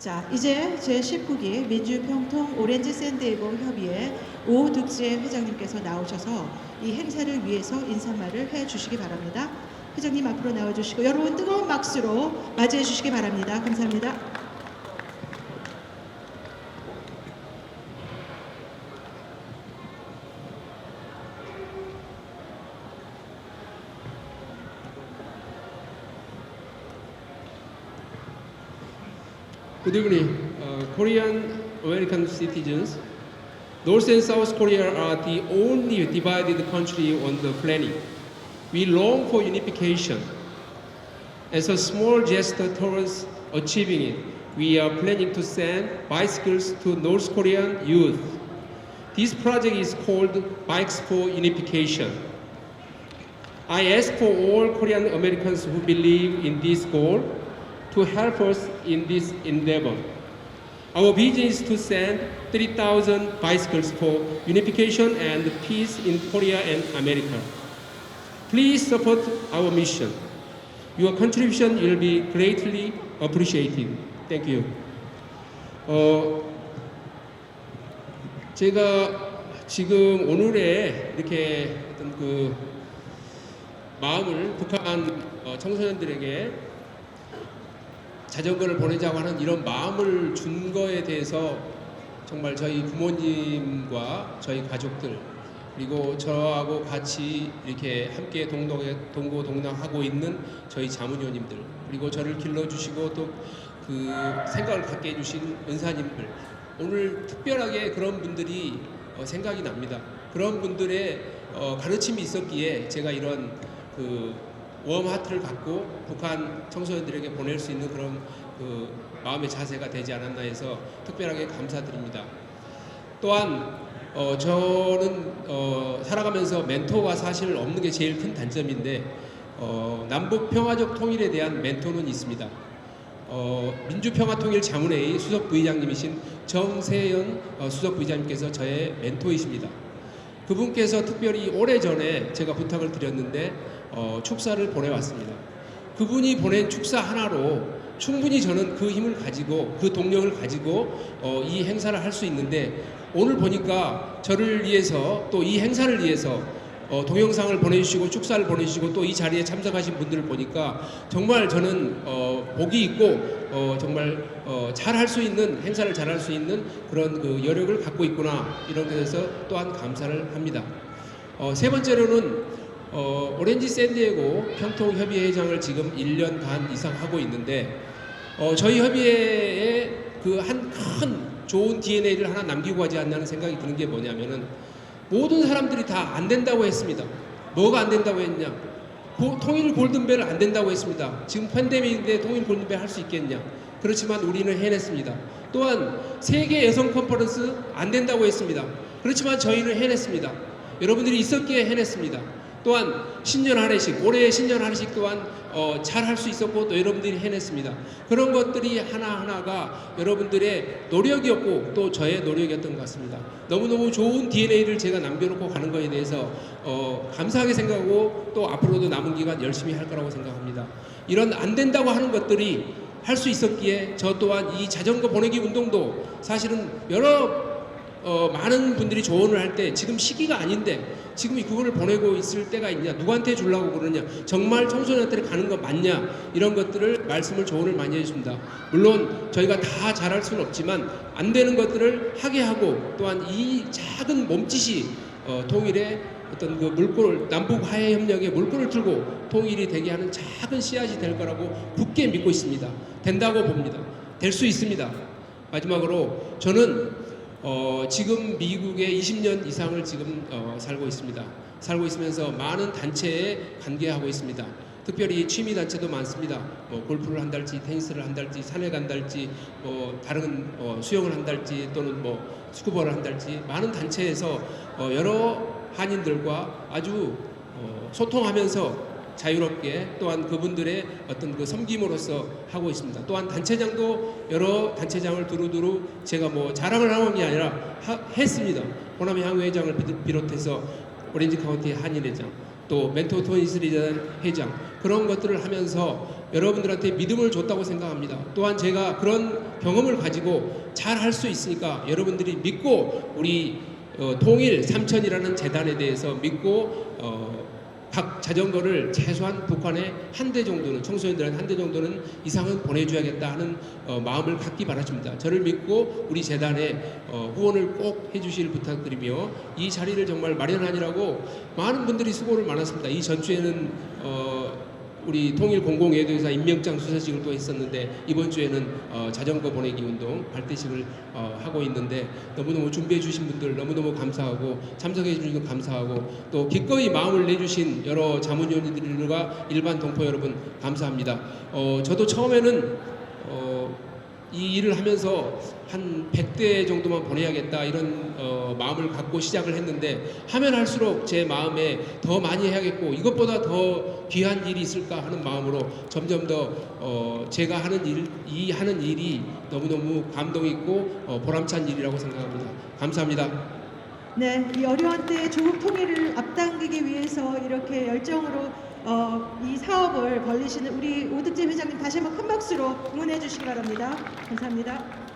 자, 이제 제19기 민주평통 오렌지 샌디에고 협의회 오득재 회장님께서 나오셔서 이 행사를 위해서 인사말을 해 주시기 바랍니다. 회장님 앞으로 나와 주시고 여러분 뜨거운 박수로 맞이해 주시기 바랍니다. 감사합니다. Good evening, uh, Korean American citizens. North and South Korea are the only divided country on the planet. We long for unification. As a small gesture towards achieving it, we are planning to send bicycles to North Korean youth. This project is called Bikes for Unification. I ask for all Korean Americans who believe in this goal to help us in this endeavor. Our vision is to send 3,000 bicycles for unification and peace in Korea and America. Please support our mission. Your contribution will be greatly appreciated. Thank you. 어, 제가 지금 오늘의 이렇게 어떤 그 마음을 북한 어, 청소년들에게 자전거를 보내자고 하는 이런 마음을 준 거에 대해서 정말 저희 부모님과 저희 가족들 그리고 저하고 같이 이렇게 함께 동동에 동고동락하고 있는 저희 자문위원님들 그리고 저를 길러주시고 또 그 생각을 갖게 해주신 은사님들 오늘 특별하게 그런 분들이 어, 생각이 납니다. 그런 분들의 어, 가르침이 있었기에 제가 이런 그 웜 하트를 갖고 북한 청소년들에게 보낼 수 있는 그런 그 마음의 자세가 되지 않았나 해서 특별하게 감사드립니다. 또한 어, 저는 어, 살아가면서 멘토가 사실 없는 게 제일 큰 단점인데 어, 남북 평화적 통일에 대한 멘토는 있습니다. 어, 민주평화통일 자문회의 수석 부의장님이신 정세현 어, 수석 부의장님께서 저의 멘토이십니다. 그분께서 특별히 오래전에 제가 부탁을 드렸는데 어, 축사를 보내왔습니다. 그분이 보낸 축사 하나로 충분히 저는 그 힘을 가지고 그 동력을 가지고 어, 이 행사를 할 수 있는데 오늘 보니까 저를 위해서 또 이 행사를 위해서 어, 동영상을 보내주시고 축사를 보내주시고 또 이 자리에 참석하신 분들을 보니까 정말 저는 어, 복이 있고 어, 정말 어, 잘할 수 있는 행사를 잘할 수 있는 그런 그 여력을 갖고 있구나 이런 것에서 또한 감사를 합니다. 어, 세 번째로는 어, 오렌지 샌디에고 평통협의회장을 지금 1년 반 이상 하고 있는데 어, 저희 협의회에 그 한 큰 좋은 DNA를 하나 남기고 가지 않나는 생각이 드는 게 뭐냐면은 모든 사람들이 다 안 된다고 했습니다. 뭐가 안 된다고 했냐? 고- 통일 골든벨 안 된다고 했습니다. 지금 팬데믹인데 통일 골든벨 할 수 있겠냐? 그렇지만 우리는 해냈습니다. 또한 세계 여성 컨퍼런스 안 된다고 했습니다. 그렇지만 저희는 해냈습니다. 여러분들이 있었기에 해냈습니다. 또한 신년 할애식, 올해의 신년 할애식 또한 어, 잘 할 수 있었고 또 여러분들이 해냈습니다. 그런 것들이 하나하나가 여러분들의 노력이었고 또 저의 노력이었던 것 같습니다. 너무너무 좋은 DNA를 제가 남겨놓고 가는 것에 대해서 어, 감사하게 생각하고 또 앞으로도 남은 기간 열심히 할 거라고 생각합니다. 이런 안 된다고 하는 것들이 할 수 있었기에 저 또한 이 자전거 보내기 운동도 사실은 여러 어, 많은 분들이 조언을 할 때 지금 시기가 아닌데 지금 이 그거를 보내고 있을 때가 있냐 누구한테 주려고 그러냐 정말 청소년한테 가는 거 맞냐 이런 것들을 말씀을 조언을 많이 해줍니다. 물론 저희가 다 잘할 수는 없지만 안 되는 것들을 하게 하고 또한 이 작은 몸짓이 어, 통일의 어떤 그 물꼬를 남북 화해 협력의 물꼬를 틀고 통일이 되게 하는 작은 씨앗이 될 거라고 굳게 믿고 있습니다. 된다고 봅니다. 될 수 있습니다. 마지막으로 저는 어, 지금 미국에 20년 이상을 지금 어, 살고 있습니다. 살고 있으면서 많은 단체에 관계하고 있습니다. 특별히 취미 단체도 많습니다. 뭐 골프를 한달지, 테니스를 한달지, 산에 간달지, 뭐 다른 어, 수영을 한달지 또는 뭐 스쿠버를 한달지 많은 단체에서 어, 여러 한인들과 아주 어, 소통하면서 자유롭게 또한 그분들의 어떤 그 섬김으로서 하고 있습니다. 또한 단체장도 여러 단체장을 두루두루 제가 뭐 자랑을 하는 게 아니라 하- 했습니다. 호남의 향후회장을 비- 비롯해서 오렌지 카운티 한인회장 또 멘토 토니스리전 회장 그런 것들을 하면서 여러분들한테 믿음을 줬다고 생각합니다. 또한 제가 그런 경험을 가지고 잘 할 수 있으니까 여러분들이 믿고 우리 어, 통일 삼천이라는 재단에 대해서 믿고 어, 각 자전거를 최소한 북한에 한 대 정도는 청소년들한테 한대 정도는 이상은 보내줘야겠다 하는 어, 마음을 갖기 바라십니다. 저를 믿고 우리 재단에 어, 후원을 꼭 해주실 부탁드리며 이 자리를 정말 마련하니라고 많은 분들이 수고를 많았습니다. 이 전주에는 어, 우리 통일 공공예도회사 임명장 수사식을 또 했었는데 이번 주에는 어, 자전거 보내기 운동 발대식을 어, 하고 있는데 너무너무 준비해 주신 분들 너무너무 감사하고 참석해 주셔서 감사하고 또 기꺼이 마음을 내주신 여러 자문위원들과 일반 동포 여러분 감사합니다. 어, 저도 처음에는 어, 이 일을 하면서 한 100대 정도만 보내야겠다 이런 어, 마음을 갖고 시작을 했는데 하면 할수록 제 마음에 더 많이 해야겠고 이것보다 더 귀한 일이 있을까 하는 마음으로 점점 더 어, 제가 하는 일, 이 하는 일이 너무너무 감동 있고 어, 보람찬 일이라고 생각합니다. 감사합니다. 네, 이 어려운 때 조국 통일을 앞당기기 위해서 이렇게 열정으로 어, 이 사업을 벌리시는 우리 오득재 회장님 다시 한번 큰 박수로 응원해 주시기 바랍니다. 감사합니다.